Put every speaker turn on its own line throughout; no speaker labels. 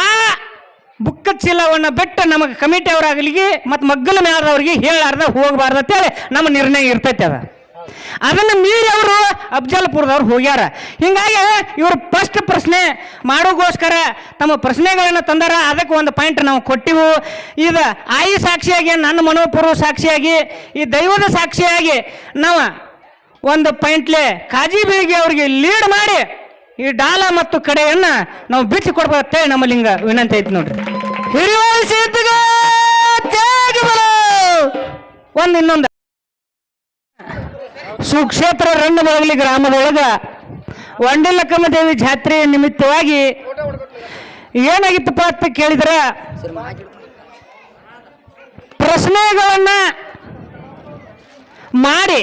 ಆ ಬುಕ್ಕ ಚೀಲವನ್ನು ಬಿಟ್ಟು ನಮಗೆ ಕಮಿಟಿ ಅವರಾಗಲಿಗೆ ಮತ್ತು ಮಗ್ಗಲ ಮೇಳದವ್ರಿಗೆ ಹೇಳಾರ್ದ, ಹೋಗಬಾರ್ದು ಅಂತೇಳಿ ನಮ್ಮ ನಿರ್ಣಯ ಇರ್ತೈತೆ ಅದ. ಅದನ್ನ ಮೀರಿ ಅವರು ಅಫಜಲ್ಪುರದವ್ರು ಹೋಗ್ಯಾರ. ಹಿಂಗಾಗಿ ಇವರು ಫಸ್ಟ್ ಪ್ರಶ್ನೆ ಮಾಡೋಗೋಸ್ಕರ ತಮ್ಮ ಪ್ರಶ್ನೆಗಳನ್ನು ತಂದಾರ. ಅದಕ್ಕೆ ಒಂದು ಪಾಯಿಂಟ್ ನಾವು ಕೊಟ್ಟಿವು. ಇದು ಆಯಿ ಸಾಕ್ಷಿಯಾಗಿ, ನನ್ನ ಮನೋಪೂರ್ವ ಸಾಕ್ಷಿಯಾಗಿ, ಈ ದೈವದ ಸಾಕ್ಷಿಯಾಗಿ ನಾವು ಒಂದು ಪಾಯಿಂಟ್ಲೆ ಕಾಜಿ ಬೀಳಿಗೆ ಅವರಿಗೆ ಲೀಡ್ ಮಾಡಿ ಈ ಡಾಲ ಮತ್ತು ಕಡೆಯನ್ನ ನಾವು ಬಿಚ್ಚಿ ಕೊಡ್ಬೇಕಂತೇಳಿ ನಮ್ಮ ಲಿಂಗ ವಿನಂತಿ ಐತಿ ನೋಡ್ರಿ. ಹಿರಿಯ ಒಂದು ಇನ್ನೊಂದು. ಸುಕ್ಷೇತ್ರ ರಂಗಬಾಗಲಿ ಗ್ರಾಮದೊಳಗ ವಂಡಿಲಕ್ಕಮ್ಮ ದೇವಿ ಜಾತ್ರೆಯ ನಿಮಿತ್ತವಾಗಿ ಏನಾಗಿತ್ತಪ್ಪ ಅಂತ ಕೇಳಿದ್ರ? ಪ್ರಶ್ನೆಗಳನ್ನ ಮಾಡಿ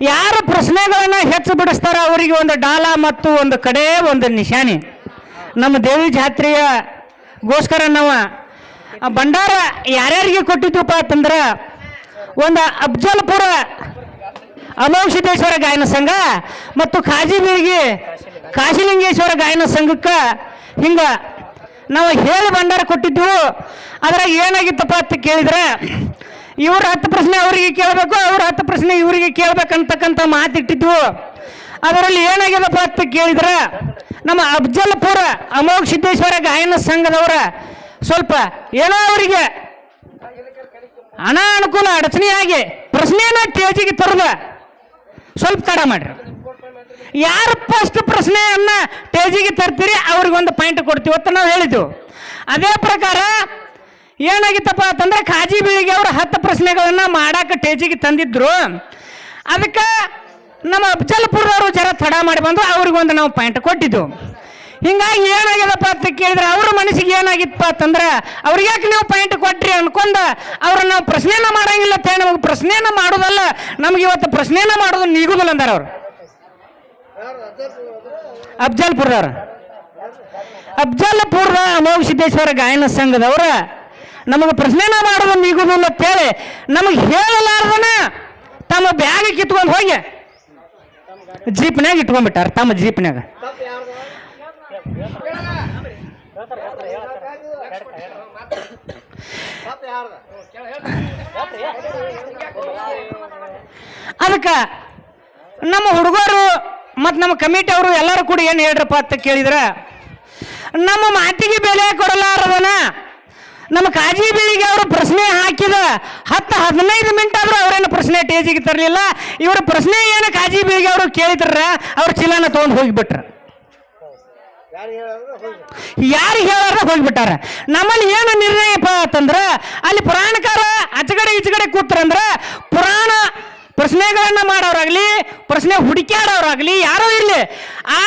ಯಾರ ಪ್ರಶ್ನೆಗಳನ್ನ ಹೆಚ್ಚು ಬಿಡಿಸ್ತಾರ ಅವರಿಗೆ ಒಂದು ಡಾಲ ಮತ್ತು ಒಂದು ಕಡೆ ಒಂದು ನಿಶಾನೆ. ನಮ್ಮ ದೇವಿ ಜಾತ್ರೆಯ ಗೋಸ್ಕರ ನಾವು ಭಂಡಾರ ಯಾರ್ಯಾರಿಗೆ ಕೊಟ್ಟಿದ್ವಪ್ಪ ಅಂತಂದ್ರೆ ಒಂದು ಅಫ್ಜಲ್ಪುರ ಅಮೋಕ್ಷಿತೇಶ್ವರ ಗಾಯನ ಸಂಘ ಮತ್ತು ಖಾಜಿಬೀರಿಗೆ ಕಾಶಿಲಿಂಗೇಶ್ವರ ಗಾಯನ ಸಂಘಕ್ಕೆ ಹಿಂಗ ನಾವು ಹೇಳಿ ಭಂಡಾರ ಕೊಟ್ಟಿದ್ದೆವು ಅದ್ರಾಗ ಏನಾಗಿತ್ತಪ್ಪ ಅಂತ ಕೇಳಿದ್ರೆ ಇವ್ರ ಹತ್ತು ಪ್ರಶ್ನೆ ಅವರಿಗೆ ಕೇಳಬೇಕು, ಅವ್ರ ಹತ್ತು ಪ್ರಶ್ನೆ ಇವರಿಗೆ ಕೇಳ್ಬೇಕಂತಕ್ಕಂಥ ಮಾತಿಟ್ಟಿದ್ವು. ಅದರಲ್ಲಿ ಏನಾಗ್ಯದಪ್ಪ ಅಂತ ಕೇಳಿದ್ರೆ, ನಮ್ಮ ಅಫ್ಜಲ್ಪುರ ಅಮೋಘ ಸಿದ್ದೇಶ್ವರ ಗಾಯನ ಸಂಘದವರ ಸ್ವಲ್ಪ ಏನೋ ಅವರಿಗೆ ಅನಾನುಕೂಲ ಅಡಚಣೆಯಾಗಿ ಪ್ರಶ್ನೆಯನ್ನ ಟೇಜಿಗೆ ತರದ. ಸ್ವಲ್ಪ ತಡ ಮಾಡ್ರಿ. ಯಾರು ಫಸ್ಟ್ ಪ್ರಶ್ನೆಯನ್ನ ಟೇಜಿಗೆ ತರ್ತೀರಿ ಅವ್ರಿಗೆ ಒಂದು ಪಾಯಿಂಟ್ ಕೊಡ್ತೀವಿ ಅಂತ ನಾವು ಹೇಳಿದ್ವು. ಅದೇ ಪ್ರಕಾರ ಏನಾಗಿತ್ತಪ್ಪ ಅಂತಂದ್ರೆ ಖಾಜಿ ಬೀಳಿಗೆ ಅವರು ಹತ್ತು ಪ್ರಶ್ನೆಗಳನ್ನು ಮಾಡಕ್ಕೆ ಟೇಜಿಗೆ ತಂದಿದ್ರು. ಅದಕ್ಕೆ ನಮ್ಮ ಅಫ್ಜಲ್ಪುರದವರು ಜರ ತಡ ಮಾಡಿ ಬಂದು ಅವ್ರಿಗೊಂದು ನಾವು ಪಾಯಿಂಟ್ ಕೊಟ್ಟಿದ್ದು. ಹಿಂಗಾಗಿ ಏನಾಗ್ಯದಪ್ಪ ಅಂತ ಕೇಳಿದ್ರೆ ಅವ್ರ ಮನಸ್ಸಿಗೆ ಏನಾಗಿತ್ತಪ್ಪ ಅಂತಂದ್ರೆ ಅವ್ರಿಗೆ ಯಾಕೆ ನೀವು ಪಾಯಿಂಟ್ ಕೊಟ್ರಿ ಅನ್ಕೊಂಡ ಅವ್ರ ನಾವು ಪ್ರಶ್ನೆನ ಮಾಡಂಗಿಲ್ಲ ತೇ ಹೇಳಿ ನಮಗೆ ಪ್ರಶ್ನೆನ ಮಾಡೋದಲ್ಲ, ನಮ್ಗೆ ಇವತ್ತು ಪ್ರಶ್ನೆನ ಮಾಡೋದು ನೀಗುದಿಲ್ಲ ಅಂದಾರ ಅವ್ರು. ಅಫ್ಜಲ್ಪುರದವ್ರು. ಅಫ್ಜಲ್ಪುರದ ಅಮೋಘ ಸಿದ್ದೇಶ್ವರ ಗಾಯನ ಸಂಘದವ್ರ ನಮಗೆ ಪ್ರಶ್ನೆನ ಮಾಡೋದು ನೀಗುದಿಲ್ಲ ಅಂತೇಳಿ ನಮಗೆ ಹೇಳಲಾರ್ದನ ತಮ್ಮ ಬ್ಯಾಗ್ ಕಿತ್ಕೊಂಡು ಹೋಗಿ ಜೀಪ್ನಾಗ ಇಟ್ಕೊಂಡ್ಬಿಟ್ಟಾರ, ತಮ್ಮ ಜೀಪ್ನಾಗ ಅದಕ್ಕೆ ನಮ್ಮ ಹುಡುಗರು ಮತ್ತು ನಮ್ಮ ಕಮಿಟಿ ಅವರು ಎಲ್ಲರೂ ಕೂಡ ಏನು ಹೇಳ್ರಪ್ಪ ಅಂತ ಕೇಳಿದ್ರೆ, ನಮ್ಮ ಮಾತಿಗೆ ಬೆಲೆ ಕೊಡಲಾರದನ ನಮ್ಮ ಕಾಜಿ ಬೀಳಿಗೆ ಅವರು ಪ್ರಶ್ನೆ ಹಾಕಿದ ಹತ್ತು ಹದಿನೈದು ಮಿನಿಟ್ ಆದರೂ ಅವರೇನು ಪ್ರಶ್ನೆ ಟೇಜಿಗೆ ತರಲಿಲ್ಲ. ಇವರ ಪ್ರಶ್ನೆ ಏನು ಕಾಜಿ ಬೀಳಿಗೆ ಅವರು ಕೇಳಿದ್ರ ಅವ್ರ ಚೀಲನ ತೊಗೊಂಡು ಹೋಗಿಬಿಟ್ರ. ಯಾರು ಹೇಳಾರ ಹೋಗ್ಬಿಟ್ಟಾರ? ನಮ್ಮಲ್ಲಿ ಏನು ನಿರ್ಣಯ ಅಂತಂದ್ರೆ, ಅಲ್ಲಿ ಪುರಾಣಕಾರ ಆಚಗಡೆ ಈಚಗಡೆ ಕೂತ್ರಂದ್ರೆ, ಪುರಾಣ ಪ್ರಶ್ನೆಗಳನ್ನ ಮಾಡೋರಾಗ್ಲಿ, ಪ್ರಶ್ನೆ ಹುಡುಕಾಡೋರಾಗ್ಲಿ ಯಾರೋ ಇರಲಿ, ಆ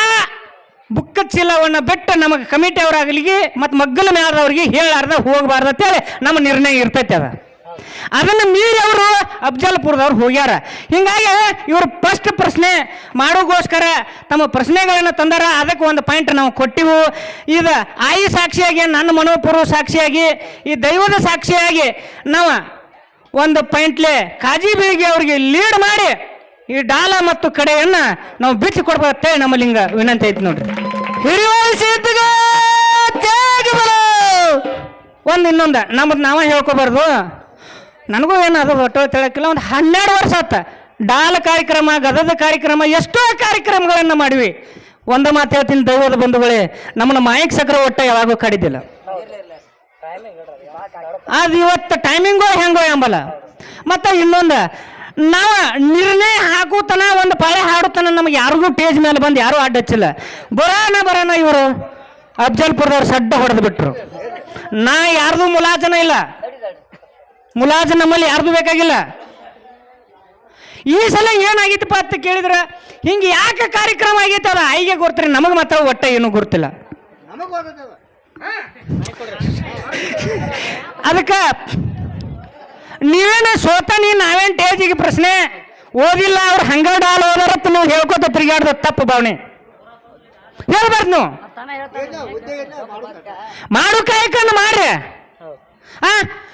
ಬುಕ್ಕ ಚೀಲವನ್ನು ಬಿಟ್ಟು ನಮಗೆ ಕಮಿಟಿ ಅವರಾಗಲಿಗೆ ಮತ್ತು ಮಗ್ಗಲ ಮೇಳದವ್ರಿಗೆ ಹೇಳಾರ್ದ, ಹೋಗಬಾರ್ದು ಅಂತೇಳಿ ನಮ್ಮ ನಿರ್ಣಯ ಇರ್ತೈತೆ ಅದ. ಅದನ್ನು ಮೀರಿ ಅವರು ಅಫ್ಜಲ್ಪುರದವ್ರು ಹೋಗ್ಯಾರ. ಹಿಂಗಾಗಿ ಇವರು ಫಸ್ಟ್ ಪ್ರಶ್ನೆ ಮಾಡೋಗೋಸ್ಕರ ತಮ್ಮ ಪ್ರಶ್ನೆಗಳನ್ನು ತಂದಾರ. ಅದಕ್ಕೆ ಒಂದು ಪಾಯಿಂಟ್ ನಾವು ಕೊಟ್ಟಿವು. ಇದು ಆಯಿ ಸಾಕ್ಷಿಯಾಗಿ, ನನ್ನ ಮನೋಪೂರ್ವ ಸಾಕ್ಷಿಯಾಗಿ, ಈ ದೈವದ ಸಾಕ್ಷಿಯಾಗಿ ನಾವು ಒಂದು ಪಾಯಿಂಟ್ಲೆ ಕಾಜಿ ಬೀಳಿಗೆ ಅವರಿಗೆ ಲೀಡ್ ಮಾಡಿ ಈ ಡಾಲ ಮತ್ತು ಕಡೆಯನ್ನ ನಾವು ಬಿಚ್ಚಿ ಕೊಡ್ಬೇಕಂತೇಳಿ ನಮ್ಮ ಲಿಂಗ ವಿನಂತಿ ಐತಿ ನೋಡ್ರಿ. ಒಂದು ಇನ್ನೊಂದು. ನಮ್ಮದು ನಾವೇ ಹೇಳ್ಕೊಬಾರ್ದು. ನನಗೂ ಏನು ಅದು ಒಟ್ಟು ತಿಳಕಿಲ್ಲ ಒಂದು ಹನ್ನೆರಡು ವರ್ಷ ಆತ. ಡಾಲ ಕಾರ್ಯಕ್ರಮ ಗದದ ಕಾರ್ಯಕ್ರಮ, ಎಷ್ಟೋ ಕಾರ್ಯಕ್ರಮಗಳನ್ನು ಮಾಡಿವಿ. ಒಂದು ಮಾತು ಹೇಳ್ತೀನಿ ದೈವದ ಬಂಧುಗಳೇ, ನಮ್ಮನ್ನ ಮಾಯಕ್ ಸಕ್ರ ಒಟ್ಟ ಯಾವಾಗೂ ಕಡಿದಿಲ್ಲ. ಅದು ಇವತ್ತು ಟೈಮಿಂಗೋ ಹೆಂಗೋ ಎಂಬಲ್ಲ ಮತ್ತೆ ಇನ್ನೊಂದು ನಾವು ನಿರ್ಣಯ ಹಾಕುತನ ಒಂದು ಪಾಳೆ ಹಾಡುತ್ತನ ನಮ್ಗೆ ಯಾರಿಗೂ ಟೇಜ್ ಮೇಲೆ ಬಂದು ಯಾರೂ ಅಡ್ಡಚ್ಚಿಲ್ಲ ಬರೋಣ ಬರೋಣ ಇವರು ಅಫ್ಜಲ್ಪುರದವ್ರು ಸಡ್ಡ ಹೊಡೆದು ಬಿಟ್ರು. ನಾ ಯಾರ್ದು ಮುಲಾಜನ ಇಲ್ಲ. ಮುಲಾಜ ನಮ್ಮಲ್ಲಿ ಯಾರ್ದು ಬೇಕಾಗಿಲ್ಲ. ಈ ಸಲ ಏನಾಗಿತ್ತಪ್ಪ ಅಂತ ಕೇಳಿದ್ರೆ ಹಿಂಗೆ ಯಾಕೆ ಕಾರ್ಯಕ್ರಮ ಆಗೈತೆ ಅದು ಆಯಿಗೆ ಗೊತ್ತ್ರಿ ನಮಗೆ ಮಾತ್ರ ಒಟ್ಟ ಏನು ಗೊತ್ತಿಲ್ಲ. ಅದಕ್ಕೆ ನೀವೇನು ಸೋತ ನೀ ನಾವೇನು ಟೇಜಿಗೆ ಪ್ರಶ್ನೆ? ಓದಿಲ್ಲ ಅವ್ರು ಹಂಗ ಡಾಲ್ ಓದಾರತ್ತ ನೀವು ಹೇಳ್ಕೊತ ತಿರುಗಾಡ್ದ ತಪ್ಪು ಭಾವನೆ. ಹೇಳ್ಬಾರ್ದು ನೀವು. ಮಾಡು ಕಾಯಕನ್ನು ಮಾಡ್ರಿ. ಆ,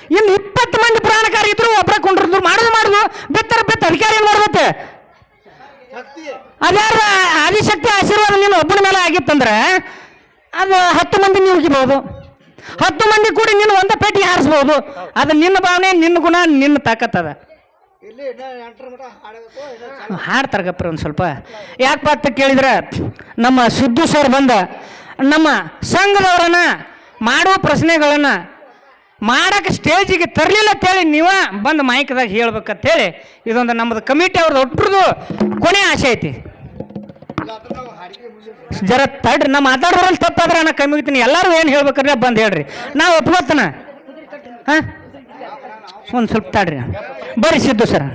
ಇನ್ನು ಇಪ್ಪತ್ತು ಮಂದಿ ಪುರಾಣಕಾರ ಇದ್ರು ಒಬ್ಬರ ಕೊಂಡಿದ್ರು ಮಾಡುದು ಮಾಡುದು, ಬಿತ್ತರ ಬಿತ್ತ ಅಧಿಕಾರ ಏನ್ ಮಾಡ್ಬೇಕು ಅದ್ಯಾರ ಆದಿಶಕ್ತಿ ಆಶೀರ್ವಾದ ನೀನು ಒಬ್ಬನ ಮೇಲೆ ಆಗಿತ್ತಂದ್ರೆ, ಅದು ಹತ್ತು ಮಂದಿ ನೀವು ಹತ್ತು ಮಂದಿ ಕೂಡಿ ನಿನ್ನ ಒಂದ ಪೇಟಿ ಹಾರಿಸ್ಬೋದು. ಅದು ನಿನ್ನ ಭಾವನೆ ನಿನ್ನ ಗುಣ ನಿನ್ನ ತಾಕತ್ತದ ಹಾಡ್ತಾರೆ ಗಪ್ರಿ ಒಂದು ಸ್ವಲ್ಪ. ಯಾಕಪ್ಪ ಅಂತ ಕೇಳಿದ್ರೆ ನಮ್ಮ ಸಿದ್ದು ಸರ್ ಬಂದ ನಮ್ಮ ಸಂಘದವರನ್ನ ಮಾಡುವ ಪ್ರಶ್ನೆಗಳನ್ನ ಮಾಡಕ್ಕೆ ಸ್ಟೇಜಿಗೆ ತರಲಿಲ್ಲ ಅಂತೇಳಿ ನೀವ ಬಂದು ಹೇಳ್ಬೇಕಂತ ಹೇಳ್ಬೇಕಂತೇಳಿ ಇದೊಂದು ನಮ್ಮದು ಕಮಿಟಿ ಅವ್ರದ್ದು ಒಟ್ಟರದು ಕೊನೆ ಆಸೆ ಐತಿ. ಜರ ತಡ್ರಿ ನಾ ಮಾತಾಡೋರಲ್ಲಿ ತಪ್ಪಾದ್ರೆ ನಾ ಕಮ್ಮಿ ಹೋಗ್ತೀನಿ. ಎಲ್ಲರೂ ಏನು ಹೇಳ್ಬೇಕ್ರೆ ಬಂದು ಹೇಳ್ರಿ. ನಾ ಒಪ್ಕೋತನ. ಹಾಂ? ಒಂದು ಸ್ವಲ್ಪ ತಡ್ರಿ. ಬರ್ರಿ ಸಿದ್ದು ಸರ್.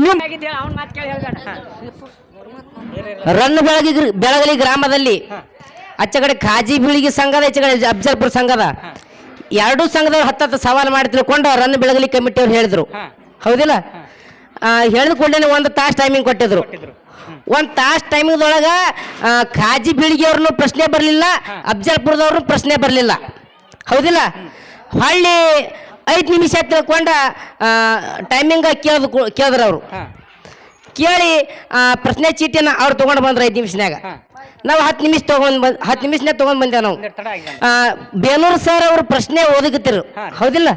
ನೀವು
ರನ್ನ ಬೆಳಗಿ ಬೆಳಗಲಿ ಗ್ರಾಮದಲ್ಲಿ ಆಚೆ ಕಡೆ ಖಾಜಿ ಬೀಳಿಗೆ ಸಂಘದ ಈಚೆ ಕಡೆ ಅಫ್ಜಲ್ಪುರ ಸಂಘದ ಎರಡೂ ಸಂಘದವ್ರು ಹತ್ತತ್ತು ಸವಾಲು ಮಾಡಿ ತಿಳ್ಕೊಂಡು ರನ್ನ ಬೆಳಗಲಿ ಕಮಿಟಿಯವ್ರು ಹೇಳಿದ್ರು. ಹೌದಿಲ್ಲ? ಹೇಳಿದ ಕೂಡಲೇ ಒಂದು ತಾಸು ಟೈಮಿಂಗ್ ಕೊಟ್ಟಿದ್ರು. ಒಂದು ತಾಸು ಟೈಮಿಂಗ್ದೊಳಗೆ ಖಾಜಿ ಬೀಳಿಗೆ ಅವ್ರನ್ನು ಪ್ರಶ್ನೆ ಬರಲಿಲ್ಲ ಅಫ್ಜಲ್ಪುರದವ್ರನ್ನೂ ಪ್ರಶ್ನೆ ಬರಲಿಲ್ಲ. ಹೌದಿಲ್ಲ? ಹೊಳ್ಳಿ ಐದು ನಿಮಿಷ ತಿಳ್ಕೊಂಡ ಟೈಮಿಂಗ್ ಕೇಳಿದ್ ಕೇಳಿದ್ರು ಅವರು ಕೇಳಿ ಪ್ರಶ್ನೆ ಚೀಟಿನ ಅವ್ರು ತೊಗೊಂಡು ಬಂದ್ರು ಐದು ನಿಮಿಷನ್ಯಾಗ. ನಾವು ಹತ್ತು ನಿಮಿಷ ತೊಗೊಂಡ್ ಬಂದ್ ಹತ್ತು ನಿಮಿಷನೇ ತೊಗೊಂಡ್ ಬಂದೇವು ನಾವು. ಆ, ಬೇಲೂರು ಸರ್ ಅವರು ಪ್ರಶ್ನೆ ಓದಕತ್ತಿರು. ಹೌದಿಲ್ಲ?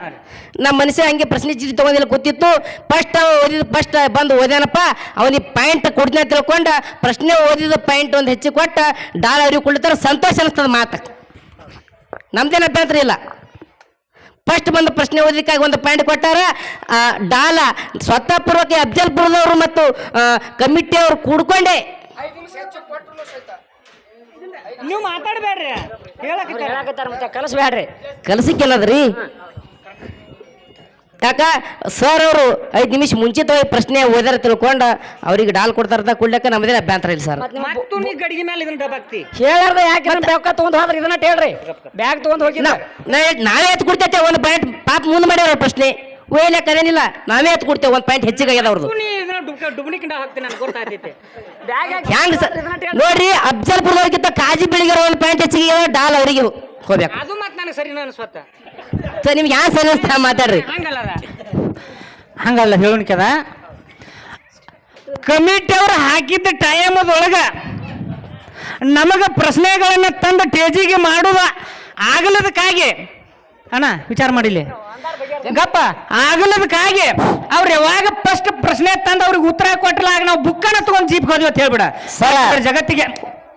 ನಮ್ಮ ಮನುಷ್ಯ ಹಂಗೆ ಪ್ರಶ್ನೆ ಚೀಟಿ ತಗೊಂಡಿಲ್ಲ ಗೊತ್ತಿತ್ತು. ಫಸ್ಟ್ ಅವ ಓದಿದ ಫಸ್ಟ್ ಬಂದು ಓದ್ಯಾನಪ್ಪ. ಅವನಿಗೆ ಪಾಯಿಂಟ್ ಕೊಡ್ತೀನಿ ತಿಳ್ಕೊಂಡ ಪ್ರಶ್ನೆ ಓದಿದ ಪಾಯಿಂಟ್ ಒಂದು ಹೆಚ್ಚು ಕೊಟ್ಟ ಡಾಲ್ ಅವ್ರಿಗೆ ಕೊಡ್ತಾರ ಸಂತೋಷ ಅನಿಸ್ತದ ಮಾತು. ನಮ್ದೇನು ಅಭ್ಯಂತರ ಇಲ್ಲ. ಫಸ್ಟ್ ಬಂದು ಪ್ರಶ್ನೆ ಓದಲಿಕ್ಕಾಗಿ ಒಂದು ಪಾಯಿಂಟ್ ಕೊಟ್ಟಾರ ಆ, ಡಾಲ ಸ್ವತಃ ಪೂರ್ವಕ ಅಫ್ಜಲ್ಪುರದವರು ಮತ್ತು ಕಮಿಟಿಯವರು ಕೂಡ್ಕೊಂಡೆ.
ನೀವು ಮಾತಾಡಬೇಡ್ರಿ. ಹೇಳಕ್ಕೆ
ಮತ್ತೆ ಕಲಿಸ್ಬೇಡ್ರಿ. ಕಲಸಿಕ್ಕೆಲ್ಲದ್ರಿ ಯಾಕ ಸರ್ ಅವರು ಐದು ನಿಮಿಷ ಮುಂಚಿತವಾಗಿ ಪ್ರಶ್ನೆ ಓದಾರ ತಿಳ್ಕೊಂಡು ಅವ್ರಿಗೆ ಡಾಲ್ ಕೊಡ್ತಾರ ಕೊಡ್ಲಿಕ್ಕೆ ನಮ್ಮದೇನು ಅಭ್ಯಂತರ ಇಲ್ಲ ಸರ್
ಮತ್ತು ನೀ ಗಡಿಗೆ ಮೇಲೆ ಇದನ್ನ ಡಬಾಕ್ತಿ.
ಹೇಳಾರ್ದ ಯಾಕೆ ಬ್ಯಾಗ್ ತಗೊಂಡ್ ಹೋದ್ರೆ ಇದನ್ನ ಹೇಳ್ರಿ. ಬ್ಯಾಗ್ ತೊಗೊಂಡು ಹೋಗಿ
ನಾ- ನಾಳೆ ಎತ್ತು ಕೊಡ್ತೈತೆ ಒಂದು ಪಾಯಿಂಟ್ ಪಾಪ ಮುಂದೆ ಮಾಡ್ಯಾರ ಪ್ರಶ್ನೆ. ಒಯ್ಯಲಕ್ಕ ಕರೇನಿಲ್ಲ ನಾವೇ ಎತ್ ಕೊಡ್ತೇವೆ ಒಂದು ಪಾಯಿಂಟ್ ಹೆಚ್ಚಿಗೆ ಆಗ್ಯದ ಅವ್ರದ್ದು
ಡುಬ್ನಿಕಿಂಡ ಹಾಕ್ತೀನಿ ನನಗೆ ಗೊತ್ತಾಗ್ತೈತಿ.
ಸರ್ ನೋಡ್ರಿ ಅಫ್ಜಲ್ಪುರದವ್ರಿಗಿಂತ ಕಾಜಿ ಬೆಳಿಗ್ಗೆ ಒಂದು ಪಾಯಿಂಟ್ ಹೆಚ್ಚಿಗೆ ಆಗ್ಯದ, ಡಾಲ್ ಅವರಿಗೆ ಹೋಗ್ಬೇಕು.
ಅದು ಮತ್ತೆ ನನಗೆ ಸರಿ ಅನ್ಸ್ವತ್ತ
ಸರ್ ನಿಮ್ಗೆ ಯಾವ ಸರಿ ಅನಿಸ್ತಾ ಮಾತಾಡ್ರಿ?
ಹಂಗಲ್ಲ ಅದ. ಹಂಗಲ್ಲ ಹೇಳೋಣಿಕದ ಕಮಿಟಿ ಅವ್ರು ಹಾಕಿದ್ದ ಟೈಮದೊಳಗ ನಮಗ ಪ್ರಶ್ನೆಗಳನ್ನ ತಂದು ಟೇಜಿಗೆ ಮಾಡುವ ಆಗಲದಕ್ಕಾಗಿ. ಅಣ್ಣ ವಿಚಾರ ಮಾಡಿಲಿ. ಗಪ್ಪ ಆಗಲದಕ್ಕಾಗಿ ಅವ್ರು ಯಾವಾಗ ಫಸ್ಟ್ ಪ್ರಶ್ನೆ ತಂದು ಅವ್ರಿಗೆ ಉತ್ತರ ಕೊಟ್ಟಲಾಗ ನಾವು ಬುಕ್ಕನ್ನ ತಗೊಂಡು ಜೀಪ್ ಹೋದ್ವಿ ಅಂತ ಹೇಳ್ಬಿಡ.
ಸರ.
ಜಗತ್ತಿಗೆ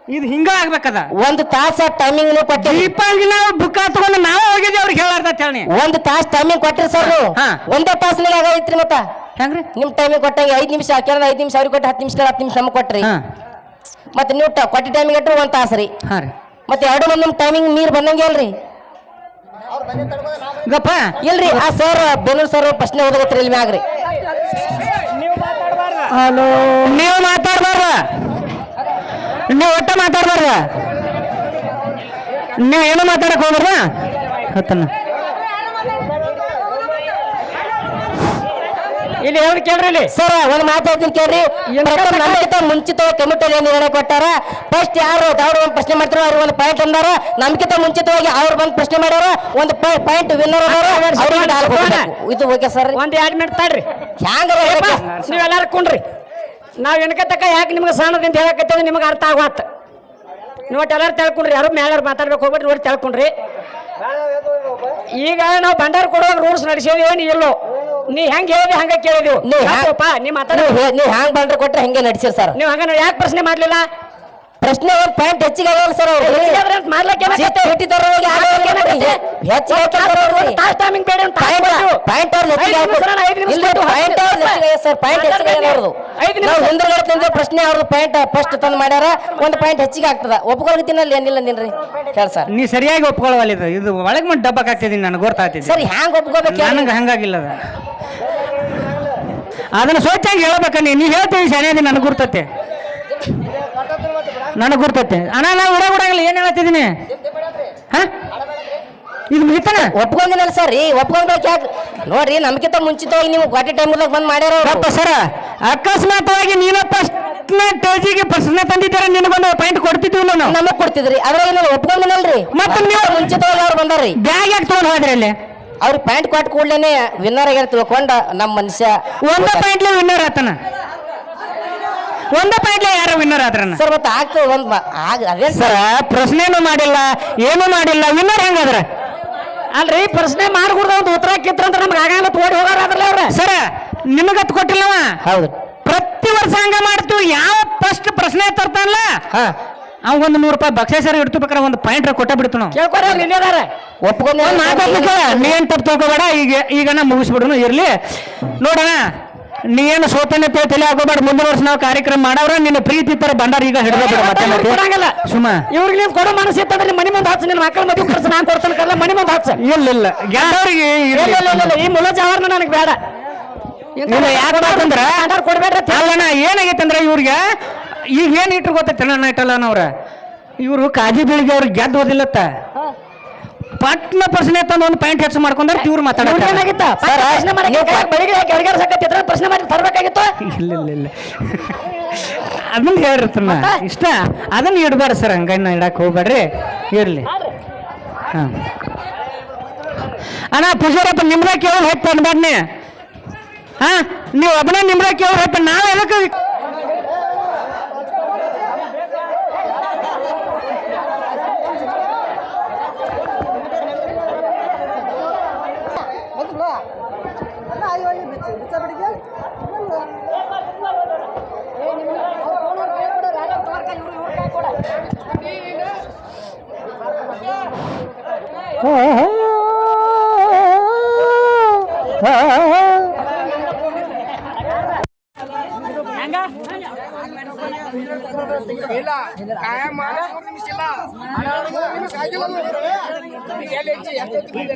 ಇದು ಹಿಂಗ ಆಗ್ಬೇಕದ.
ಒಂದು ತಾಸ ಟೈಮಿಂಗ್ ಕೊಟ್ಟಿರಿ.
ಜೀಪಾಗಿ ನಾವು ಬುಕ್ಕ ತಗೊಂಡು ನಾವೇ ಹೋಗಿದ್ವಿ ಅವ್ರಿಗೆ ಹೇಳಾರ್ದ ಹೇಳಿ.
ಒಂದು ತಾಸ ಟೈಮಿಂಗ್ ಕೊಟ್ಟಿರಿ ಸರ್
ಹಾ.
ಒಂದೇ ತಾಸಿನಾಗ ಆಗೈತ್ರಿ ಮತ್ತ.
ಹೆಂಗ್ರಿ?
ನಿಮ್ ಟೈಮಿಂಗ್ ಕೊಟ್ಟಂಗೆ ಐದು ನಿಮಿಷ ಕೇಳಿದ ಐದು ನಿಮಿಷ ಅವ್ರಿಗೆ ಕೊಟ್ಟು ಹತ್ತು ನಿಮಿಷ ಹತ್ತು ನಿಮಿಷ ನಮಗೆ ಕೊಟ್ರಿ.
ಹಾ.
ಮತ್ತೆ ನೀವು ಟ- ಕೊಟ್ಟಿ ಟೈಮಿಂಗ್ ಇಟ್ಟರು ಒಂದು ತಾಸು ರೀ.
ಹಾ ರೀ.
ಮತ್ತೆ ಎರಡು ಮಂದಿ ಟೈಮಿಂಗ್ ಮೀರ್ ಬಂದಂಗೆ ಅಲ್ರಿ.
ಗಪ್ಪ,
ಇಲ್ರಿ, ಆ ಸರ್ ಬೆಲೂರ್ ಸರ್ ಪ್ರಶ್ನೆ ಹೋದ್ರಿ ಇಲ್ಲಿ ಮ್ಯಾಗ್ರಿ.
ಹಲೋ, ನೀವು ಮಾತಾಡ್ಬಾರ್ದ? ನೀವು ಒಟ್ಟ ಮಾತಾಡ್ಬಾರ್ದ? ನೀವು ಏನು ಮಾತಾಡಕ್ ಹೋಗ್ಬಾರ್ದ? ಹತ್ತನ
ಇಲ್ಲಿ ಹೇಳಿ ಕೇಳ್ರಿ ಇಲ್ಲಿ?
ಸರ್ ಒಂದು ಮಾತಾಡ್ತೀನಿ ಕೇಳ್ರಿ. ನಮ್ಗಿಂತ ಮುಂಚಿತ ಏನು ನಿರ್ಣಯ ಕೊಟ್ಟಾರ? ಫಸ್ಟ್ ಯಾರು ಅವ್ರು ಒಂದು ಪ್ರಶ್ನೆ ಮಾಡ್ತಾರೋ ಅವ್ರಿಗೆ ಒಂದು ಪಾಯಿಂಟ್ ಅಂದಾರ. ನಮ್ಗಿಂತ ಮುಂಚಿತವಾಗಿ ಅವ್ರು ಬಂದು ಪ್ರಶ್ನೆ ಮಾಡ್ಯಾರ. ಒಂದು ಪಾಯಿಂಟ್ ವಿನ್ನರ್ ಅದಾರ. ಇದು ಓಕೆ ಸರ್?
ಒಂದ್ ಎರಡ್ ಮಿನಿಟ್ ತಡ್ರಿ. ಏಪ್ಪ, ನೀವೆಲ್ಲಾರು ಕುಣ್ರಿ ನಾವ್ ಎಣ್ಕತಕ್ಕ ಯಾಕೆ ನಿಮ್ಗೆ ಸಣ್ಣದಿಂದ ಹೇಳಕತ್ತೇವೆ ನಿಮ್ಗೆ ಅರ್ಥ ಆಗುತ್ತೆ ನೋಟ್ ಎಲ್ಲರೂ ತಿಳ್ಕೊಂಡ್ರಿ. ಯಾರು ಮೇಲಾರು ಮಾತಾಡ್ಬೇಕು ಹೋಗ್ಬಿಟ್ಟು ನೋಡಿ ತಿಳ್ಕೊಂಡ್ರಿ. ಈಗ ನಾವು ಭಂಡಾರ ಕೊಡುವಾಗ ರೂಲ್ಸ್ ನಡೆಸಿದೀವಿ ಏನು ಇಲ್ಲೋ. ನೀ ಹೆಂಗ್ ಹೇಳಿದಿ ಹಂಗ ಕೇಳಿದೀವಿ
ನೀ ಹ್ಯಾ-
ಯಾಕಪ್ಪ ನೀ ಮಾತಾಡ
ನೀವು ನೀವು ಹ್ಯಾಂಗ್ ಬಂದ್ರೆ ಕೊಟ್ರೆ ಹೆಂಗೆ ನಡ್ಸಿರ್ ಸರ್?
ನೀವು ಹಂಗ ಯಾಕೆ ಪ್ರಶ್ನೆ ಮಾಡ್ಲಿಲ್ಲ?
ಪ್ರಶ್ನೆ ಒಂದು ಪಾಯಿಂಟ್ ಹೆಚ್ಚಿಗೆ ಆಗಲ್ಲ ಸರ್ ಅವ್ರು.
ಮಾಡ್ಲಕ್ಕೆ
ಚೀಟಿ ತರೋವಾಗ ಹೆಚ್ಚಿಗೆ
ಟೈಮಿಂಗ್ ಬೇಡ ಅಂತ
ಪಾಯಿಂಟ್ ಪಾಯಿಂಟ್ ಅವ್ರು ಹೆಚ್ಚಿಗೆ
ಐದು ನಿಮಿಷ ಐದು
ಪಾಯಿಂಟ್ ಅವ್ರು ಹೆಚ್ಚಿಗೆ ಸರ್. ಪಾಯಿಂಟ್ ಹೆಚ್ಚಿಗೆ ಆಗ್ಯದ ಅವ್ರದ್ದು
ಐದು ನಿಮಿಷ.
ನಾವು ಹಿಂದ್ಗಡೆ ತಂದ್ರೆ ಪ್ರಶ್ನೆ ಅವ್ರದ್ದು ಪಾಯಿಂಟ್ ಫಸ್ಟ್ ತಂದು ಮಾಡ್ಯಾರ. ಒಂದು ಪಾಯಿಂಟ್ ಹೆಚ್ಚಿಗೆ ಆಗ್ತದ. ಒಪ್ಕೊಳ್ತೀನಲ್ಲಿ ಏನಿಲ್ಲ ನಿನ್ರಿ ಕೇಳ ಸರ್.
ನೀ ಸರಿಯಾಗಿ ಒಪ್ಕೊಳ್ಳವಲ್ಲ ಇದು. ಇದು ಒಳಗೆ ಮತ್ತೆ ಡಬ್ಬಕ್ ಆಗ್ತಿದ್ದೀನಿ ನನಗೆ ಗೊತ್ತಾಗ್ತಿದ್ದೀನಿ
ಸರ್ ಹ್ಯಾಂಗ್ ಒಪ್ಕೋಬೇಕು ಹೇಳಿ?
ನನಗೆ ಹಂಗಾಗಿಲ್ಲ ಅದ ಅದನ್ನ ಸ್ವಚ್ಛಾಗಿ ಹೇಳ್ಬೇಕ ನೀ. ನೀ ಹೇಳ್ತೀವಿ ಸರಿಯಾದಿ ನನಗೆ ಗುರ್ತತೆ. ನನಗೆ ಗುರ್ತತೆ. ಅಣ್ಣ ನಾ ಉಡ ಬಿಡಂಗಿಲ್ಲ ಏನು ಹೇಳತ್ತಿದ್ದೀನಿ? ಹಾ? ಇದು ಮುಗಿತಾನ?
ಒಪ್ಕೊಂಡಿನಲ್ಲ ಸರ್ ಈ ಒಪ್ಕೊಂಡ್ಬೇಕು ಯಾಕೆ? ನೋಡ್ರಿ ನಮ್ಗಿಂತ ಮುಂಚಿತವಾಗಿ ನೀವು ಗಾಟಿ ಟೈಮ್ದಾಗ ಬಂದ್ ಮಾಡ್ಯಾರ
ಅಪ್ಪ ಸರ್ ಅಕಸ್ಮಾತ್ವಾಗಿ ನೀನು ಫಸ್ಟ್ ಟೇಜಿಗೆ ಪ್ರಶ್ನೆ ತಂದಿದ್ದಾರೆ? ನಿನಗೊಂದು ಪಾಯಿಂಟ್ ಕೊಡ್ತಿದ್ವಿ ನಾವು
ನಮಗ್ ಕೊಡ್ತಿದ್ರಿ ಅದ್ರಾಗ ಒಪ್ಕೊಂಡಿಲ್ಲ ರೀ
ಮತ್ತೆ ನೀವು
ಮುಂಚಿತವಾಗಿ ಅವ್ರು ಬಂದಾರ್ರಿ.
ಬ್ಯಾಗ್ ಯಾಕೆ ತೊಗೊಂಡು ಹೋದ್ರಿ ಅಲ್ಲಿ?
ಅವ್ರಿಗೆ ಪ್ಯಾಂಟ್ ಕೊಟ್ಟು ಕೂಡಲೇ ವಿನ್ನರ್ ಆಗ್ಯಾರ ತಿಳ್ಕೊಂಡ ನಮ್ಮ ಮನುಷ್ಯ.
ಒಂದ ಪಾಯಿಂಟ್ಲೆ ವಿನ್ನರ್ ಆತನ. ಒಂದ ಪಾಯಿಂಟ್ಲೆ ಯಾರು ವಿನ್ನರ್ ಆದ್ರನ್ನ
ಸರ್ ಮತ್ತೆ ಆಗ್ತದೆ ಒಂದ್ ಮ- ಆಗ ಅದೇ
ಸರ್? ಪ್ರಶ್ನೆನೂ ಮಾಡಿಲ್ಲ ಏನೂ ಮಾಡಿಲ್ಲ ವಿನ್ನರ್ ಹೆಂಗಾದ್ರ?
ಅಲ್ರಿ ಪ್ರಶ್ನೆ ಮಾಡ್ಕೊಡ್ದ ಒಂದು ಉತ್ತರ ಕಿತ್ರ ಅಂತ ನಮ್ಗೆ ಆಗಲ್ಲ ತೋಡಿ ಹೋಗಾರ ಅದ್ರಲ್ಲ ಅವ್ರ.
ಸರ್ ನಿಮಗತ್ ಕೊಟ್ಟಿಲ್ಲವ?
ಹೌದು.
ಪ್ರತಿ ವರ್ಷ ಹಂಗ ಮಾಡ್ತೀವಿ ಯಾವ ಫಸ್ಟ್ ಪ್ರಶ್ನೆ ತರ್ತಾನಲ್ಲ?
ಹಾ.
ಅವಂಗೊಂದು ನೂರು ರೂಪಾಯಿ ಬಕ್ಷೇಸರ ಇಡ್ತಿಬೇಕಾರೆ ಒಂದು ಪಾಯಿಂಟ್ ಕೊಟ್ಟ ಬಿಡ್ತು ನಾವು.
ಕೇಳ್ಕೊರಿ ಅದಾರ
ಒಪ್ಕೊಂಡ್
ಒಂದ್ ನೀ ಏನ್ ತಪ್ಪು ತಗೋಬೇಡ ಈಗ ಈಗ ನಾ ಮುಗಿಸ್ಬಿಡುನು ಇರ್ಲಿ. ನೋಡೋಣ ನೀ ಏನು ಸೋತನೆ ತಲೆ ಹಾಕೋಬೇಡ. ಮುಂದಿನ ವರ್ಷ ನಾವು ಕಾರ್ಯಕ್ರಮ ಮಾಡವ್ರ ನಿನ್ನ ಪ್ರೀತಿ ತರ ಬಂಡಾರ ಈಗ ಹಿಡಿದ. ಸುಮ್ಮ
ಇವ್ರಿಗೆ ನೀವು ಕೊಡೋ ಮನಸ್ಸು ಇತ್ತಂದ್ರೆ ಮನೆ ಮುಂದೆ ಹಚ್ಚ ನಿನ್ನ ಮಕ್ಕಳ ಮದುವೆ ಖರ್ಚು ನಾನು ಕೊಡ್ತಾನೆ ಕಲ್ಲ ಮನೆ ಮುಂದೆ ಹಚ್ಚ
ಇಲ್ಲ ಇಲ್ಲ.
ಇಲ್ಲ ಈ ಮುಲ ಜವಾರ್ನ ನನಗೆ ಬೇಡ.
ಇಲ್ಲ ಯಾಕೆ ಬೇಕಂದ್ರ
ಅಂಟಾರ್ ಕೊಡ್ಬೇಡ್ರಿ
ಅಂದ್ರೆ ಇವ್ರಿಗೆ ಈಗ ಏನು ಇಟ್ರು ಗೊತ್ತೈತೆ ಅಣ್ಣ ಇಟ್ಟಲ್ಲ ಅವ್ರ ಇವರು ಕಾಜಿ ಬೆಳಿಗ್ಗೆ ಅವ್ರಿಗೆ ಗೆದ್ದು ಓದಿಲ್ಲತ್ತ ಪಟ್ನ ಪ್ರಶ್ನೆ ತಂದು ಒಂದು ಪಾಯಿಂಟ್ ಹೆಚ್ಚು ಮಾಡ್ಕೊಂಡ್ರೆ ಇವ್ರು
ಮಾತಾಡೋದು
ಪ್ರಶ್ನೆ ಮಾಡಿ ತರಬೇಕಾಗಿತ್ತು?
ಇಲ್ಲ ಇಲ್ಲ ಇಲ್ಲ. ಅದನ್ನ ಹೇಳಿರ್ತನ ಇಷ್ಟ? ಅದನ್ನ ಇಡಬೇಡ ಸರ್ ಹಂಗನ್ನ ಇಡಕ್ ಹೋಗ್ಬೇಡ್ರಿ. ಇರ್ಲಿ. ಹಾಂ ಅಣ್ಣ ಪೂಜಾರಪ್ಪ ನಿಮ್ದ ಕೇಳಿ ಹೋಗ್ತಾನೆ ಅನ್ಬೇಡ್ನಿ ಹಾ ನೀವು ಒಬ್ಬನೇ ನಿಮ್ದ ಕೇಳಿ ಹೋಗ್ತಾನೆ ನಾವು ಎದಕ್ಕೆ
ಇಲ್ಲ ನಿಮಿಷ ನಿಮಿಷ ಎಷ್ಟೊತ್ತಿಗೆ